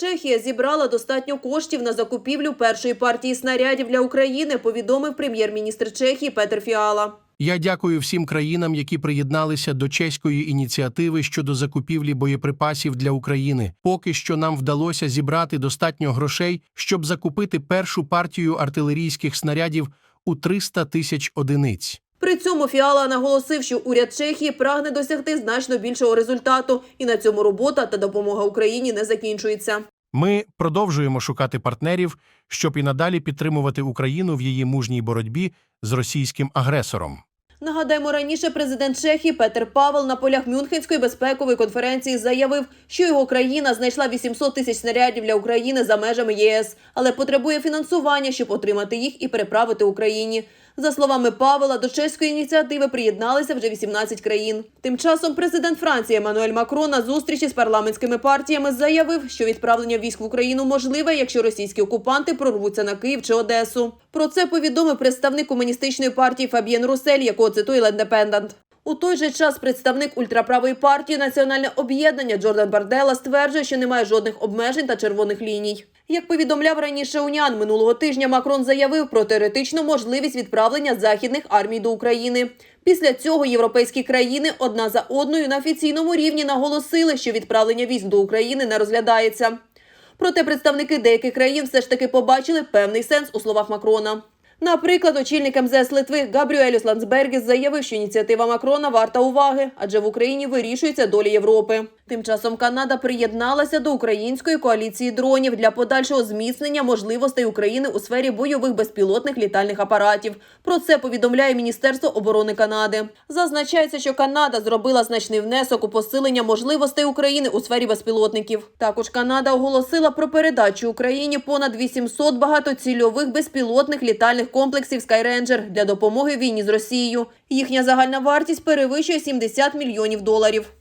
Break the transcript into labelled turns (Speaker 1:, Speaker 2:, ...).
Speaker 1: Чехія зібрала достатньо коштів на закупівлю першої партії снарядів для України, повідомив прем'єр-міністр Чехії Петер Фіала.
Speaker 2: Я дякую всім країнам, які приєдналися до чеської ініціативи щодо закупівлі боєприпасів для України. Поки що нам вдалося зібрати достатньо грошей, щоб закупити першу партію артилерійських снарядів у 300 тисяч одиниць.
Speaker 1: При цьому Фіала наголосив, що уряд Чехії прагне досягти значно більшого результату, і на цьому робота та допомога Україні не закінчується.
Speaker 2: Ми продовжуємо шукати партнерів, щоб і надалі підтримувати Україну в її мужній боротьбі з російським агресором.
Speaker 1: Нагадаємо, раніше президент Чехії Петер Павел на полях Мюнхенської безпекової конференції заявив, що його країна знайшла 800 тисяч снарядів для України за межами ЄС, але потребує фінансування, щоб отримати їх і переправити Україні. За словами Павела, до чеської ініціативи приєдналися вже 18 країн. Тим часом президент Франції Еммануель Макрон на зустрічі з парламентськими партіями заявив, що відправлення військ в Україну можливе, якщо російські окупанти прорвуться на Київ чи Одесу. Про це повідомив представник комуністичної партії Фабієн Русель, якого цитує Лендепендант. У той же час представник ультраправої партії Національне об'єднання Джордан Бардела стверджує, що немає жодних обмежень та червоних ліній. Як повідомляв раніше Унян, минулого тижня Макрон заявив про теоретичну можливість відправлення західних армій до України. Після цього європейські країни одна за одною на офіційному рівні наголосили, що відправлення військ до України не розглядається. Проте представники деяких країн все ж таки побачили певний сенс у словах Макрона. Наприклад, очільник МЗС Литви Габріелюс Ландсбергіс заявив, що ініціатива Макрона варта уваги, адже в Україні вирішується доля Європи. Тим часом Канада приєдналася до української коаліції дронів для подальшого зміцнення можливостей України у сфері бойових безпілотних літальних апаратів. Про це повідомляє Міністерство оборони Канади. Зазначається, що Канада зробила значний внесок у посилення можливостей України у сфері безпілотників. Також Канада оголосила про передачу Україні понад 800 багатоцільових безпілотних літальних комплексів Скайренджер для допомоги війні з Росією. Їхня загальна вартість перевищує 70 мільйонів доларів.